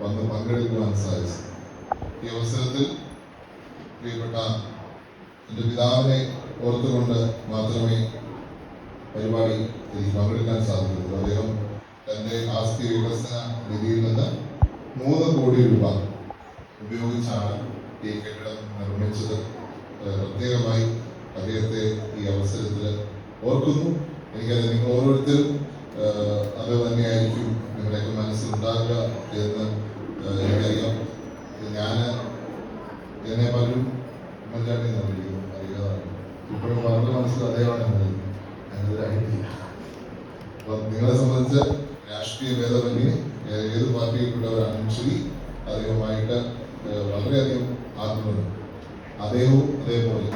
വന്ന് പങ്കെടുക്കുവാൻ സാധിച്ചു. ഈ അവസരത്തിൽ പ്രിയപ്പെട്ട എന്റെ പിതാവിനെ ഓർത്തുകൊണ്ട് മാത്രമേ പരിപാടി എനിക്ക് പങ്കെടുക്കാൻ സാധിക്കുള്ളൂ അദ്ദേഹം തന്റെ ആസ്തി വികസന നിധിയിൽ നിന്ന് മൂന്ന് കോടി രൂപ ഉപയോഗിച്ചാണ് ഈ കെട്ടിടം നിർമ്മിച്ചത്. പ്രത്യേകമായി അദ്ദേഹത്തെ ഈ അവസരത്തിൽ ഓർക്കുന്നു. എനിക്കത് നിങ്ങൾ ഓരോരുത്തരും അത് തന്നെയായിരിക്കും നിങ്ങളുടെയൊക്കെ മനസ്സിലുണ്ടാകുക എന്ന് എന്നെ പലരും ഉമ്മൻചാണ്ടി എന്ന് വിളിക്കുന്നു അറിയാതാണ് ഇപ്പോഴും പറഞ്ഞ മനസ്സിൽ അദ്ദേഹമാണ് വിളിക്കുന്നത് അപ്പം നിങ്ങളെ സംബന്ധിച്ച് രാഷ്ട്രീയ ഭേദമന്യേ ഏത് പാർട്ടിയിൽപ്പെട്ടവരാണെങ്കിലും ശരി അദ്ദേഹവുമായിട്ട് വളരെയധികം ആത്മബന്ധം. അദ്ദേഹവും അതേപോലെ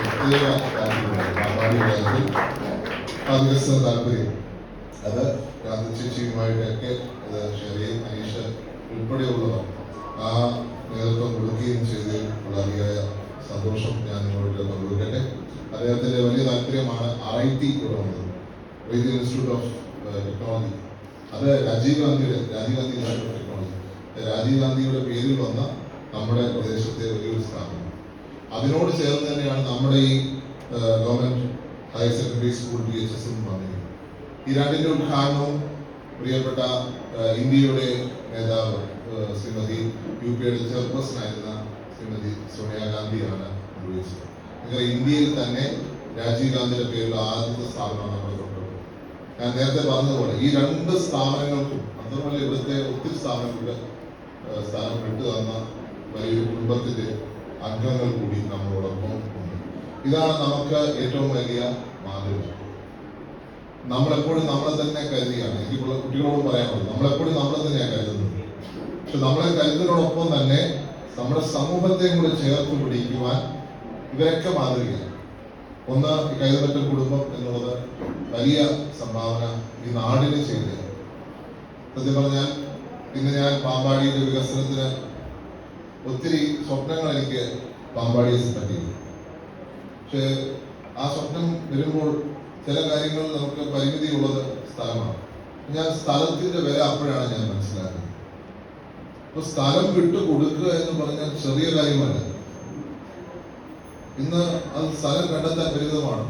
പ്രത്യേക താല്പര്യമുണ്ട് താല്പര്യം. അത് ഗാന്ധി ചേച്ചിയുമായിട്ടൊക്കെ അത് ഷെറിയ അനീഷ് ഉൾപ്പെടെയുള്ളവർ ആ നേതൃത്വം കൊടുക്കുകയും ചെയ്തതിൽ വളരെയായ സന്തോഷം ഞാൻ നിങ്ങളോട് പങ്കുവെക്കട്ടെ. അദ്ദേഹത്തിന്റെ വലിയ താല്പര്യമാണ് ആർ ഐ ടി ഇവിടെ ഇന്ത്യൻ ഇൻസ്റ്റിറ്റ്യൂട്ട് ഓഫ് ടെക്നോളജി അത് രാജീവ് ഗാന്ധിയുടെ Rajiv Gandhi institute of technology Rajiv ഗാന്ധിയുടെ പേരിൽ വന്ന നമ്മുടെ പ്രദേശത്തെ വലിയൊരു സ്ഥാപനം. അതിനോട് ചേർന്ന് തന്നെയാണ് നമ്മുടെ ഈ government higher secondary school B H S വന്നിരിക്കുന്നത് ഈ രണ്ടിന്റെ ഉദ്ഘാടനവും പ്രിയപ്പെട്ട ഇന്ത്യയുടെ നേതാവ് ശ്രീമതി യു പിയുടെ ചെയർപേഴ്സൺ ആയിരുന്ന ശ്രീമതി സോണിയാഗാന്ധിയാണ് നിർവഹിച്ചത്. നിങ്ങൾ ഇന്ത്യയിൽ തന്നെ രാജീവ് ഗാന്ധിയുടെ പേരിൽ ആദ്യത്തെ സ്ഥാപനമാണ് നമ്മൾ കൊണ്ടുവന്നത്. ഞാൻ നേരത്തെ പറഞ്ഞതുപോലെ ഈ രണ്ട് സ്ഥാപനങ്ങൾക്കും അതുപോലെ ഇവിടുത്തെ ഒത്തിരി സ്ഥാപനങ്ങളുടെ സ്ഥാനം വിട്ടു തന്ന വലിയൊരു കുടുംബത്തിന്റെ അംഗങ്ങൾ കൂടി നമ്മളോടൊപ്പം ഉണ്ട്. ഇതാണ് നമുക്ക് ഏറ്റവും വലിയ മാതൃക. നമ്മളെപ്പോഴും നമ്മളെ തന്നെ കരുതിയാണ്. എനിക്കുള്ള കുട്ടികളോട് പറയാനുള്ളത് നമ്മളെപ്പോഴും നമ്മളെ തന്നെയാണ് കരുതുന്നത്. പക്ഷെ നമ്മളെ കരുതലോടൊപ്പം തന്നെ നമ്മുടെ സമൂഹത്തെയും കൂടെ ചേർത്ത് പിടിക്കുവാൻ ഇവരൊക്കെ മാതൃകയാണ്. ഒന്ന് ഈ കുടുംബം എന്നുള്ളത് വലിയ സംഭാവന ഈ നാടിന് ചെയ്തത്. സത്യം പറഞ്ഞാൽ ഇന്ന് ഞാൻ പാമ്പാടിയുടെ വികസനത്തിന് ഒത്തിരി സ്വപ്നങ്ങൾ എനിക്ക് പാമ്പാടിയെ പറ്റിയിരുന്നു പക്ഷേ ആ സ്വപ്നം വരുമ്പോൾ ചില കാര്യങ്ങൾ നമുക്ക് പരിമിതിയുള്ളത് സ്ഥലമാണ്. ഞാൻ സ്ഥലത്തിന്റെ വില അപ്പോഴാണ് ഞാൻ മനസ്സിലാക്കുന്നത്. അപ്പൊ സ്ഥലം വിട്ടു കൊടുക്കുക എന്ന് പറഞ്ഞാൽ ചെറിയ കാര്യമല്ല. ഇന്ന് അത് സ്ഥലം കണ്ടെത്താൻ പരിമിതമാണ്.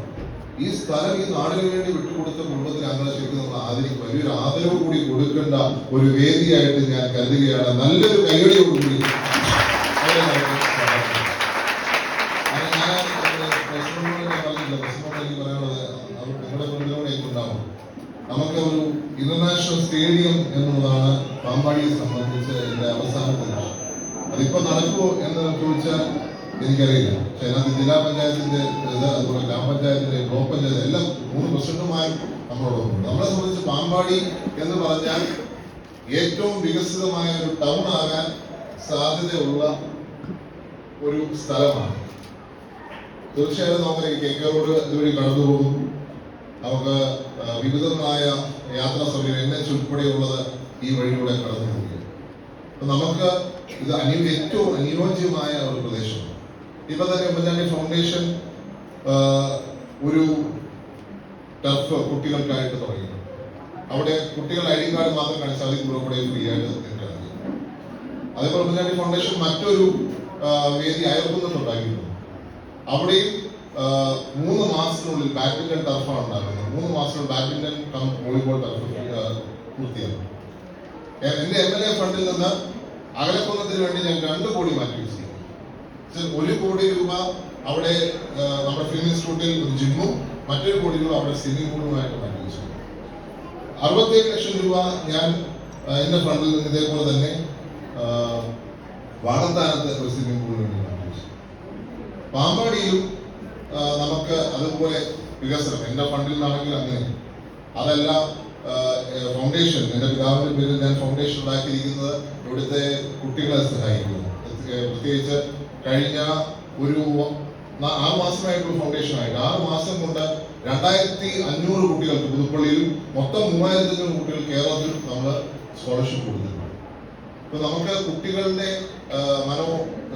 ഈ സ്ഥലം ഈ നാടിന് വേണ്ടി വിട്ടുകൊടുത്ത കുടുംബത്തിൽ അങ്ങനെ ശരിക്കും നമ്മൾ ആദരിക്കും വലിയൊരു ആദരവ് കൂടി കൊടുക്കേണ്ട ഒരു വേദിയായിട്ട് ഞാൻ കരുതുകയാണ്. നല്ലൊരു കൈയടിയോടുകൂടി അവരെ നമുക്ക് സ്വാഗതം ചെയ്യാം. കാരണം ഞാൻ ഏഹ്, പറഞ്ഞില്ല, പ്രസിഡന്റിനോട് എനിക്ക് പറയാനുള്ളത് അവർ നിങ്ങളുടെ ഉണ്ടാവും നമുക്ക് ഒരു ഇന്റർനാഷണൽ സ്റ്റേഡിയം എന്നുള്ളതാണ് പാമ്പാടിയെ സംബന്ധിച്ച് എന്റെ അവസാനത്തെ ലക്ഷ്യം അതിപ്പോ നടക്കുമോ എന്ന് ചോദിച്ചാൽ എനിക്കറിയില്ല. പക്ഷെ അതിനകത്ത് ജില്ലാ പഞ്ചായത്തിന്റെ ഇത് അതുപോലെ ഗ്രാമപഞ്ചായത്തിന്റെ ബ്ലോക്ക് പഞ്ചായത്ത് എല്ലാം മൂന്ന് പ്രസിഡന്റുമാരും നമ്മളോടൊപ്പം നമ്മളെ സംബന്ധിച്ച് പാമ്പാടി എന്ന് പറഞ്ഞാൽ ഏറ്റവും വികസിതമായ ഒരു ടൗൺ ആകാൻ സാധ്യതയുള്ള ഒരു സ്ഥലമാണ്. തീർച്ചയായും നമുക്ക് കെ കെ റോഡ് ഇതുവഴി കടന്നു പോകും. നമുക്ക് വിവിധങ്ങളായ യാത്രാ സൗകര്യം എൻ എച്ച് ഈ വഴിയിലൂടെ കടന്നു പോവുകയാണ് അപ്പൊ നമുക്ക് ഇത് അനു ഏറ്റവും അനുയോജ്യമായ ഒരു പ്രദേശമാണ്. ഇപ്പൊ തന്നെ ഉമ്മൻചാണ്ടി ഫൗണ്ടേഷൻ ഒരു ടർഫ് കുട്ടികൾക്കായിട്ട് തുടങ്ങി. അവിടെ കുട്ടികൾ ഐ ഡി കാർഡ് മാത്രം കാണിച്ചാൽ കൂടെ ഫ്രീ ആയിട്ട് അതേപോലെ ഉമ്മൻചാണ്ടി ഫൗണ്ടേഷൻ മറ്റൊരു വേദി അയർക്കുന്നുണ്ടാക്കിയിട്ടുണ്ട് അവിടെയും മൂന്ന് മാസത്തിനുള്ളിൽ ബാഡ്മിന്റൺ ടർഫാണ് ഉണ്ടാക്കുന്നത് മൂന്ന് മാസത്തിനുള്ളിൽ ബാഡ്മിന്റൺ വോളിബോൾ ടർഫ് എ- എന്റെ എം എൽ എ ഫണ്ടിൽ നിന്ന് അകലക്കുന്നതിന് വേണ്ടി ഞാൻ രണ്ട് കോടി മാറ്റി വെച്ചിരിക്കുന്നു ഒരു കോടി രൂപ അവിടെ നമ്മുടെ ഫിലിം ഇൻസ്റ്റിറ്റ്യൂട്ടിൽ ഒരു ജിമ്മും മറ്റൊരു കോടി രൂപ അവിടെ സ്വിമ്മിംഗ് പൂളുമായിട്ട് മാറ്റി വെച്ചു അറുപത്തേഴ് ലക്ഷം രൂപ ഞാൻ എന്റെ ഫണ്ടിൽ നിന്ന് ഇതേപോലെ തന്നെ ആ, വാടത്താനത്ത് ഒരു സ്വിമ്മിംഗ് പൂളിന് വേണ്ടി മാറ്റി വെച്ചു പാമ്പാടിയിലും നമുക്ക് അതുപോലെ വികസനം എന്റെ ഫണ്ടിൽ നിന്നാണെങ്കിൽ അങ്ങനെ. അതെല്ലാം ഫൗണ്ടേഷൻ എന്റെ പിതാവിന്റെ പേരിൽ ഞാൻ ഫൗണ്ടേഷൻ ഉണ്ടാക്കിയിരിക്കുന്നത് ഇവിടുത്തെ കുട്ടികളെ സഹായിക്കുന്നു. പ്രത്യേകിച്ച് കഴിഞ്ഞ ഒരു ആറ് മാസമായിട്ടുള്ള ഫൗണ്ടേഷൻ ആയിട്ട്. ആറ് മാസം കൊണ്ട് രണ്ടായിരത്തി അഞ്ഞൂറ് കുട്ടികൾക്ക് പുതുപ്പള്ളിയിലും മൊത്തം മൂവായിരത്തി അഞ്ഞൂറ് കുട്ടികൾ കേരളത്തിൽ നമ്മൾ സ്കോളർഷിപ്പ് കൊടുത്തിട്ടുണ്ട്. ഇപ്പൊ നമുക്ക് കുട്ടികളുടെ മനോ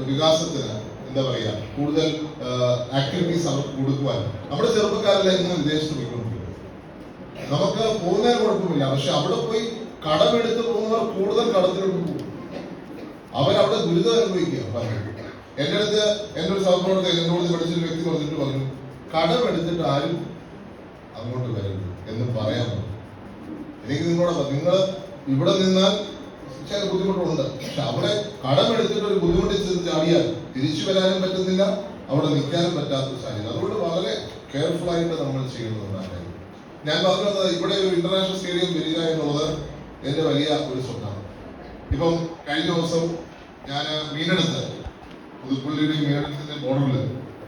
വികാസത്തിന് എന്താ പറയാ കൂടുതൽ ആക്ടിവിറ്റീസ് അവർക്ക് കൊടുക്കുവാൻ. നമ്മുടെ ചെറുപ്പക്കാരെല്ലാം വിദേശത്ത് പോയിക്കൊണ്ടിരിക്കുന്നത് നമുക്ക് പോകുന്നതിന് കുഴപ്പമില്ല പക്ഷെ അവിടെ പോയി കടമെടുത്ത് പോകുന്നവർ കൂടുതൽ കടത്തിലോട്ട് പോകും. അവരവിടെ ദുരിതം അനുഭവിക്കുക പറഞ്ഞു എന്റെ അടുത്ത് എന്റെ ഒരു സഹപ്രവർത്തകൻ എന്നോട് പഠിച്ചൊരു വ്യക്തി പറഞ്ഞിട്ട് പറഞ്ഞു കടമെടുത്തിട്ട് ആരും അങ്ങോട്ട് വരരുത് എന്ന് പറയാൻ പറഞ്ഞു. എനിക്ക് നിങ്ങളോട് നിങ്ങൾ ഇവിടെ നിന്നാൽ ചില ബുദ്ധിമുട്ടുണ്ട് പക്ഷെ അവിടെ കടമെടുത്തിട്ട് ഒരു ബുദ്ധിമുട്ടിൽ ചാടിയാൽ തിരിച്ചു വരാനും പറ്റുന്നില്ല. അവിടെ നിൽക്കാനും പറ്റാത്ത സാഹചര്യം. അതുകൊണ്ട് വളരെ കെയർഫുൾ ആയിട്ട് നമ്മൾ ചെയ്യുന്നതാണ്. ഞാൻ പറഞ്ഞു വന്നത് ഇവിടെ ഒരു ഇന്റർനാഷണൽ സ്റ്റേഡിയം വരിക എന്നുള്ളത് എന്റെ വലിയ ഒരു സ്വപ്നമാണ്. ഇപ്പം കഴിഞ്ഞ ദിവസം ഞാൻ മീനെടുത്ത് പുതുപ്പള്ളിയുടെ മീനെടുത്തിന്റെ ബോർഡറിൽ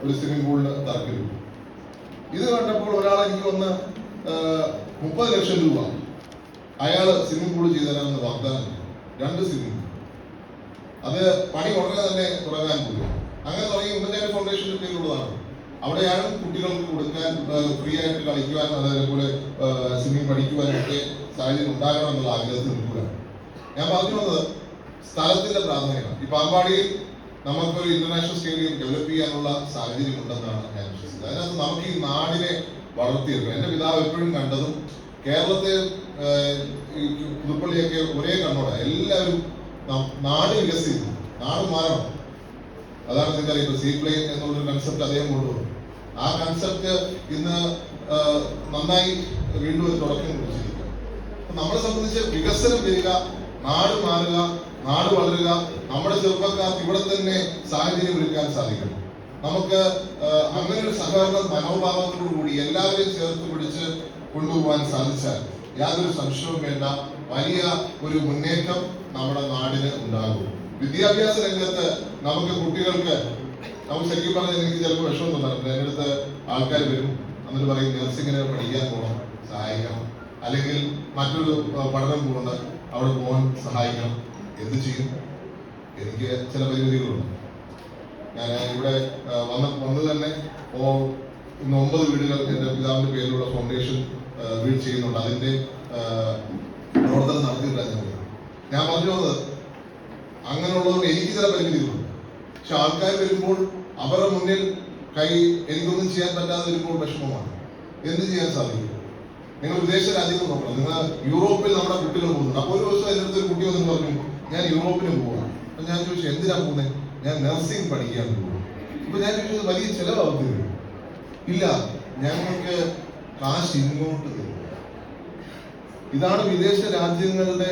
ഒരു സ്വിമ്മിംഗ് പൂളിന് തറക്കിട്ടു. ഇത് കണ്ടപ്പോൾ ഒരാൾ എനിക്ക് വന്ന് മുപ്പത് ലക്ഷം രൂപ. അയാൾ സ്വിമ്മിംഗ് പൂൾ ചെയ്തു തരാമെന്ന് വാഗ്ദാനം രണ്ട് സ്വിമ്മിംഗ് പൂൾ അത് പണി ഉടനെ തന്നെ തുടങ്ങാൻ പോകും അങ്ങനെ തുടങ്ങി ഉമ്മൻചാണ്ടി ഫൗണ്ടേഷന്റെ കീഴിലുള്ളതാണ് അവിടെയാണ് കുട്ടികൾക്ക് കൊടുക്കാൻ ഫ്രീ ആയിട്ട് കളിക്കുവാൻ അതേപോലെ സ്വിമ്മിംഗ് പഠിക്കുവാനൊക്കെ സാഹചര്യം ഉണ്ടാകണം എന്നുള്ള ആഗ്രഹത്തിൽ നിൽക്കുകയാണ്. ഞാൻ പറഞ്ഞു വന്നത് സ്ഥലത്തിന്റെ പ്രാധാന്യമാണ്. ഈ പാമ്പാടിയിൽ നമുക്കൊരു ഇന്റർനാഷണൽ സ്റ്റേഡിയം ഡെവലപ്പ് ചെയ്യാനുള്ള സാഹചര്യം ഉണ്ടെന്നാണ് ഞാൻ വിശ്വസിക്കുന്നത്. അതിനകത്ത് നമുക്ക് ഈ നാടിനെ വളർത്തിയെടുക്കുക എന്റെ പിതാവ് എപ്പോഴും കണ്ടതും കേരളത്തെ പുതുപ്പള്ളിയൊക്കെ ഒരേ കണ്ണോടെ. എല്ലാവരും നാട് വികസിക്കും നാട് മാറണം അതാണ് നിങ്ങൾക്കറിയാം ഇപ്പൊ സീ പ്ലെയിൻ എന്നുള്ളൊരു കൺസെപ്റ്റ് അദ്ദേഹം കൊണ്ടുവന്നു ആ കൺസെപ്റ്റ് ഇന്ന് നന്നായി വീണ്ടും ഒരു തുടക്കം നമ്മളെ സംബന്ധിച്ച് വികസനം വരിക നാട് മാറുക നാട് വളരുക നമ്മുടെ ചെറുപ്പക്കാർക്ക് ഇവിടെ തന്നെ സാഹചര്യം ഒരുക്കാൻ സാധിക്കും. നമുക്ക് അങ്ങനെ ഒരു സഹകരണ മനോഭാവത്തോടു കൂടി എല്ലാവരെയും ചേർത്ത് പിടിച്ച് കൊണ്ടുപോകാൻ സാധിച്ചാൽ യാതൊരു സംശയവും വേണ്ട. വലിയ ഒരു മുന്നേറ്റം നമ്മുടെ നാടിന് ഉണ്ടാകും. വിദ്യാഭ്യാസ രംഗത്ത് നമുക്ക് കുട്ടികൾക്ക് നമുക്ക് ശരിക്കും പറഞ്ഞാൽ എനിക്ക് ചിലപ്പോൾ വിഷമം തോന്നാറുണ്ട്. എന്റെ അടുത്ത് ആൾക്കാർ വരും എന്നിട്ട് പറയും നഴ്സിങ്ങിന് പഠിക്കാൻ പോകണം സഹായിക്കണം. അല്ലെങ്കിൽ മറ്റൊരു പഠനം പോകുന്നുണ്ട് അവിടെ പോകാൻ സഹായിക്കണം. എന്ത് ചെയ്യും? എനിക്ക് ചില പരിമിതികളുണ്ട്. ഞാൻ ഇവിടെ വന്ന വന്ന് തന്നെ ഓ ഇന്ന് ഒമ്പത് വീടുകൾ എന്റെ പിതാവിന്റെ പേരിലുള്ള ഫൗണ്ടേഷൻ വീട് ചെയ്യുന്നുണ്ട്. അതിന്റെ ആ, പ്രവർത്തനം നടത്തിയിട്ടാണ് ഞാൻ പറഞ്ഞത് അങ്ങനെയുള്ളതും എനിക്ക് ചില പരിമിതികളുണ്ട് പക്ഷെ ആൾക്കാർ വരുമ്പോൾ അവരുടെ മുന്നിൽ കൈ എനിക്കൊന്നും ചെയ്യാൻ പറ്റാതെ വരുമ്പോൾ വിഷമമാണ്. എന്ത് ചെയ്യാൻ സാധിക്കും? നിങ്ങൾ വിദേശ രാജ്യങ്ങൾ നോക്കണം. നിങ്ങൾ യൂറോപ്പിൽ നമ്മുടെ കുട്ടികൾ പോകുന്നുണ്ട്. അപ്പോൾ ഒരു ദിവസം എന്റെ അടുത്ത് ഒരു കുട്ടി വന്നു പറഞ്ഞു ഞാൻ യൂറോപ്പിന് പോകണം അപ്പൊ ഞാൻ ചോദിച്ചു എന്തിനാ പോകുന്നത് ഞാൻ നഴ്സിംഗ് പഠിക്കാൻ പോകും അപ്പൊ ഞാൻ ചോദിച്ചത് വലിയ ചെലവാകുന്നില്ല ഇല്ല ഞങ്ങൾക്ക് കാശ് ഇങ്ങോട്ട് തരും. ഇതാണ് വിദേശ രാജ്യങ്ങളുടെ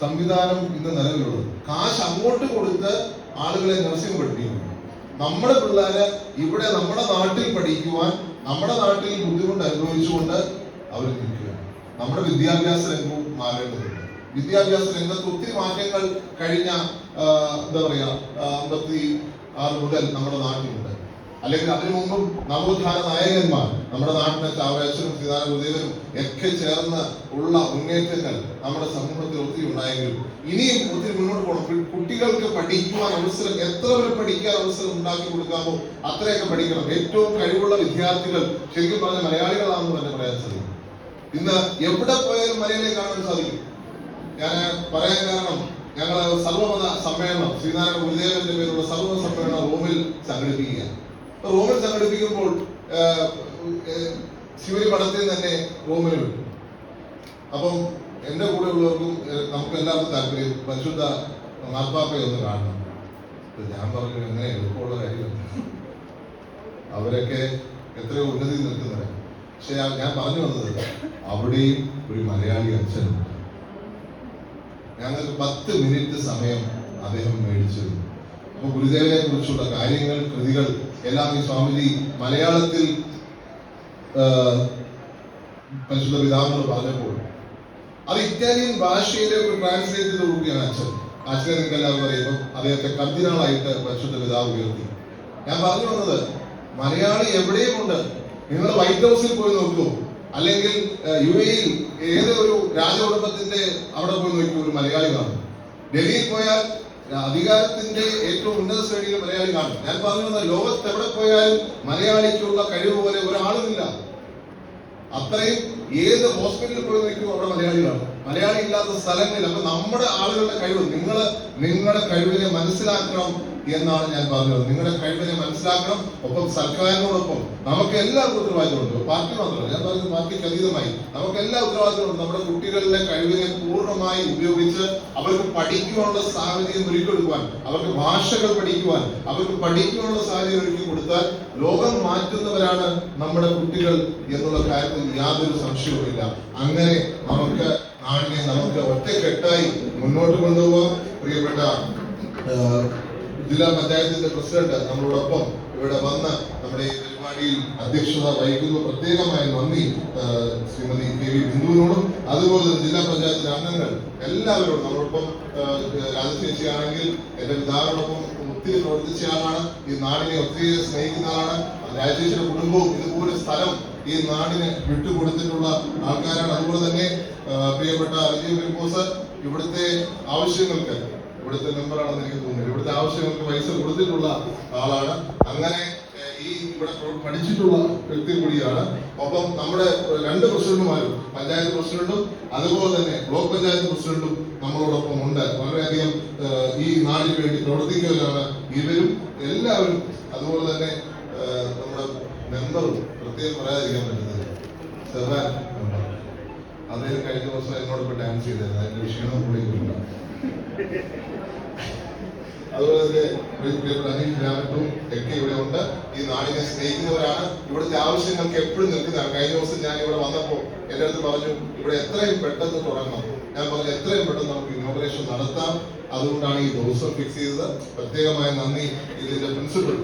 സംവിധാനം ഇന്ന് നിലവിലുള്ളത്. കാശ് അങ്ങോട്ട് കൊടുത്ത് ആളുകളെ നഴ്സിംഗ് പഠിപ്പിക്കുന്നു നമ്മുടെ പിള്ളേര് ഇവിടെ നമ്മുടെ നാട്ടിൽ പഠിക്കുവാൻ നമ്മുടെ നാട്ടിൽ ബുദ്ധിമുട്ട് അനുഭവിച്ചുകൊണ്ട് അവർ നിൽക്കുകയാണ്. നമ്മുടെ വിദ്യാഭ്യാസ രംഗവും മാറേണ്ടതുണ്ട്. വിദ്യാഭ്യാസ രംഗത്ത് ഒത്തിരി മാറ്റങ്ങൾ കഴിഞ്ഞ എന്താ പറയാ അമ്പത്തി ആറ് മുതൽ നമ്മുടെ നാട്ടിലുണ്ട്. അല്ലെങ്കിൽ അതിനു മുമ്പും നവോത്ഥാന നായകന്മാർ നമ്മുടെ നാട്ടിലെ ചാവരാശ്വരും സീതാരാമദേവനും ഒക്കെ ചേർന്ന് ഉള്ള മുന്നേറ്റങ്ങൾ നമ്മുടെ സമൂഹത്തിൽ ഒത്തിരി ഉണ്ടായെങ്കിലും ഇനിയും ഒത്തിരി മുന്നോട്ട് പോകണം. കുട്ടികൾക്ക് പഠിക്കുവാൻ അവസരം എത്ര പേർ പഠിക്കാൻ അവസരം ഉണ്ടാക്കി കൊടുക്കാമോ അത്രയൊക്കെ പഠിക്കണം. ഏറ്റവും കഴിവുള്ള വിദ്യാർത്ഥികൾ ശരിക്കും പറഞ്ഞ മലയാളികളാണെന്ന് തന്നെ പറയാൻ സാധിക്കും. ഇന്ന് എവിടെ പോയാലും മലയാളിയെ കാണാൻ സാധിക്കും. ഞാൻ പറയാൻ കാരണം ഞങ്ങൾ സർവമത സമ്മേളനം ശ്രീനാരായണ ഗുരുദേവന്റെ പേരുള്ള സർവ സമ്മേളനം റോമിൽ സംഘടിപ്പിക്കുക അപ്പൊ റോമിൽ സംഘടിപ്പിക്കുമ്പോൾ ശിവരി പടത്തിൽ തന്നെ റോമിൽ അപ്പം എന്റെ കൂടെ ഉള്ളവർക്കും നമുക്ക് എല്ലാവർക്കും താല്പര്യം പരിശുദ്ധ മാർപ്പാപ്പയെ ഒന്ന് കാണണം. ഞാൻ പറഞ്ഞു എങ്ങനെ എളുപ്പമുള്ള കാര്യമല്ല അവരൊക്കെ എത്രയോ ഉന്നതി നിൽക്കുന്നവരാണ് പക്ഷെ ഞാൻ- പറഞ്ഞു വന്നത് അവിടെയും ഒരു മലയാളി അച്ഛനുണ്ട്. ഞങ്ങൾക്ക് പത്ത് മിനിറ്റ് സമയം അദ്ദേഹം മേടിച്ചു അപ്പൊ ഗുരുദേവനെ കുറിച്ചുള്ള കാര്യങ്ങൾ കൃതികൾ എല്ലാം ഈ സ്വാമിജി മലയാളത്തിൽ പരിശുദ്ധ പിതാവെന്ന് പറഞ്ഞപ്പോൾ അത് ഇറ്റാലിയൻ ഭാഷയിലേക്ക് ട്രാൻസ്ലേറ്റ് ചെയ്ത് അച്ഛൻ. അച്ഛനെ നിങ്ങൾക്ക് അദ്ദേഹത്തെ കർദിനാളായിട്ട് പരിശുദ്ധ പിതാവ് ഉയർത്തി. ഞാൻ പറഞ്ഞു വന്നത് മലയാളി എവിടെയും ഉണ്ട്. നിങ്ങൾ വൈറ്റ് ഹൗസിൽ പോയി നോക്കൂ അല്ലെങ്കിൽ യു എയിൽ ഏതൊരു രാജകുടുംബത്തിന്റെ അവിടെ പോയി നോക്കൂ ഒരു മലയാളി കാണും ഡൽഹിയിൽ പോയാൽ അധികാരത്തിന്റെ ഏറ്റവും ഉന്നത ശ്രേണിയിൽ മലയാളി കാണും. ഞാൻ പറഞ്ഞു വന്നത് ലോകത്ത് എവിടെ പോയാലും മലയാളിക്കുള്ള കഴിവ് പോലെ ഒരാളുമില്ല. അത്രയും ഏത് ഹോസ്പിറ്റലിൽ പോയി നിൽക്കും അവിടെ മലയാളികളാണ്. മലയാളി ഇല്ലാത്ത സ്ഥലങ്ങളിൽ അപ്പൊ നമ്മുടെ ആളുകളുടെ കഴിവ് നിങ്ങൾ നിങ്ങളുടെ കഴിവിനെ മനസ്സിലാക്കണം. എന്നാണ് ഞാൻ പറഞ്ഞത്. നിങ്ങളുടെ കഴിവിനെ മനസ്സിലാക്കണം. ഒപ്പം സർക്കാരിനോടൊപ്പം നമുക്ക് എല്ലാ ഉത്തരവാദിത്തമുണ്ട് പാർട്ടി മാത്രമല്ല ഞാൻ പറയുന്നത് പാർട്ടിക്ക് അതീതമായി നമുക്ക് എല്ലാ ഉത്തരവാദിത്തമുണ്ട് നമ്മുടെ കുട്ടികളിലെ കഴിവിനെ പൂർണമായി ഉപയോഗിച്ച് അവർക്ക് പഠിക്കുവാനുള്ള സാഹചര്യം ഒരുക്കി കൊടുക്കുവാൻ അവർക്ക് ഭാഷകൾ പഠിക്കുവാൻ അവർക്ക് പഠിക്കുവാനുള്ള സാഹചര്യം ഒരുക്കി കൊടുത്താൽ ലോകം മാറ്റുന്നവരാണ് നമ്മുടെ കുട്ടികൾ എന്നുള്ള കാര്യത്തിൽ യാതൊരു സംശയവുമില്ല അങ്ങനെ നമുക്ക് നാടിനെ നമുക്ക് ഒറ്റക്കെട്ടായി മുന്നോട്ട് കൊണ്ടുപോകാം. പ്രിയപ്പെട്ട ജില്ലാ പഞ്ചായത്തിന്റെ പ്രസിഡന്റ് നമ്മളോടൊപ്പം ഇവിടെ വന്ന് നമ്മുടെ ഈ പരിപാടിയിൽ അധ്യക്ഷത വഹിക്കുന്നു. പ്രത്യേകമായി നന്ദി ശ്രീമതി കെ വി ബിന്ദുവിനോടും. അതുപോലെ തന്നെ ജില്ലാ പഞ്ചായത്തിലെ അംഗങ്ങൾ എല്ലാവരോടും നമ്മളോടൊപ്പം രാജശേഷിയാണെങ്കിൽ എന്റെ പിതാവിനോടൊപ്പം ഒത്തിരി പ്രവർത്തിച്ച ആളാണ്. ഈ നാടിനെ ഒത്തിരി സ്നേഹിക്കുന്ന ആളാണ്. രാജശേഷിയുടെ കുടുംബവും ഇതുപോലെ സ്ഥലം ഈ നാടിന് വിട്ടുകൊടുത്തിട്ടുള്ള ആൾക്കാരാണ്. അതുപോലെ തന്നെ പ്രിയപ്പെട്ട വിജയ് ഫിലിപ്പോസ് ഇവിടുത്തെ ആവശ്യങ്ങൾക്ക് ഇവിടുത്തെ മെമ്പറാണെന്ന് എനിക്ക് തോന്നുന്നു ഇവിടുത്തെ ആവശ്യങ്ങൾക്ക് പൈസ കൊടുത്തിട്ടുള്ള ആളാണ്. അങ്ങനെ ഈ ഇവിടെ പഠിച്ചിട്ടുള്ള വ്യക്തി കൂടിയാണ്. ഒപ്പം നമ്മുടെ രണ്ട് പ്രസിഡന്റുമാരും പഞ്ചായത്ത് പ്രസിഡന്റും അതുപോലെ തന്നെ ബ്ലോക്ക് പഞ്ചായത്ത് പ്രസിഡന്റും നമ്മളോടൊപ്പം ഉണ്ട്. വളരെയധികം ഈ നാടിന് വേണ്ടി പ്രവർത്തിക്കുന്നവരാണ് ഇവരും എല്ലാവരും. അതുപോലെ തന്നെ നമ്മുടെ മെമ്പറും പ്രത്യേകം പറയാതിരിക്കാൻ പറ്റുന്നത് സെവാൻ അദ്ദേഹം കഴിഞ്ഞ ദിവസം എന്നോടൊപ്പം ഡാൻസ് ചെയ്തായിരുന്നു അതിന്റെ ക്ഷീണം ഇല്ല അതുപോലെ തന്നെ ഇവിടെ ഉണ്ട്. ഈ നാടിനെ സ്നേഹിക്കുന്നവരാണ്. ഇവിടുത്തെ ആവശ്യങ്ങൾക്ക് എപ്പോഴും നിൽക്കുന്നതാണ്. കഴിഞ്ഞ ദിവസം ഞാൻ ഇവിടെ വന്നപ്പോൾ എന്റെ അടുത്ത് പറഞ്ഞു ഇവിടെ എത്രയും പെട്ടെന്ന് തുടങ്ങണം. ഞാൻ പറഞ്ഞു എത്രയും പെട്ടെന്ന് നമുക്ക് ഇനോഗ്രേഷൻ നടത്താം. അതുകൊണ്ടാണ് ഈ ദിവസം ഫിക്സ് ചെയ്തത്. പ്രത്യേകമായ നന്ദി ഇതിന്റെ പ്രിൻസിപ്പൽ